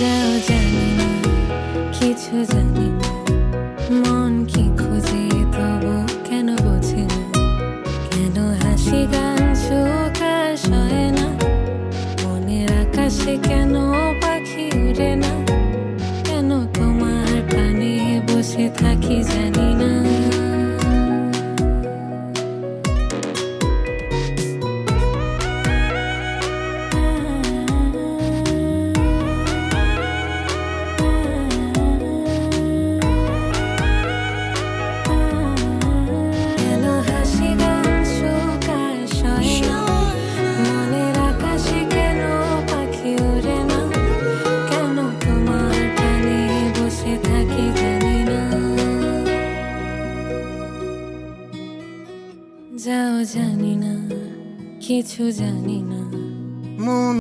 যাও জানি না, কিছু জানি না। মন কি খুঁজে, তবু কেন বোঝে না। কেন হাসি গান সুকার সয় না। মনের আকাশে কেন পাখি উড়ে না। কেন তোমার প্রাণে বসে থাকি জানি না। যাও জানি না কিছু জানি না। মন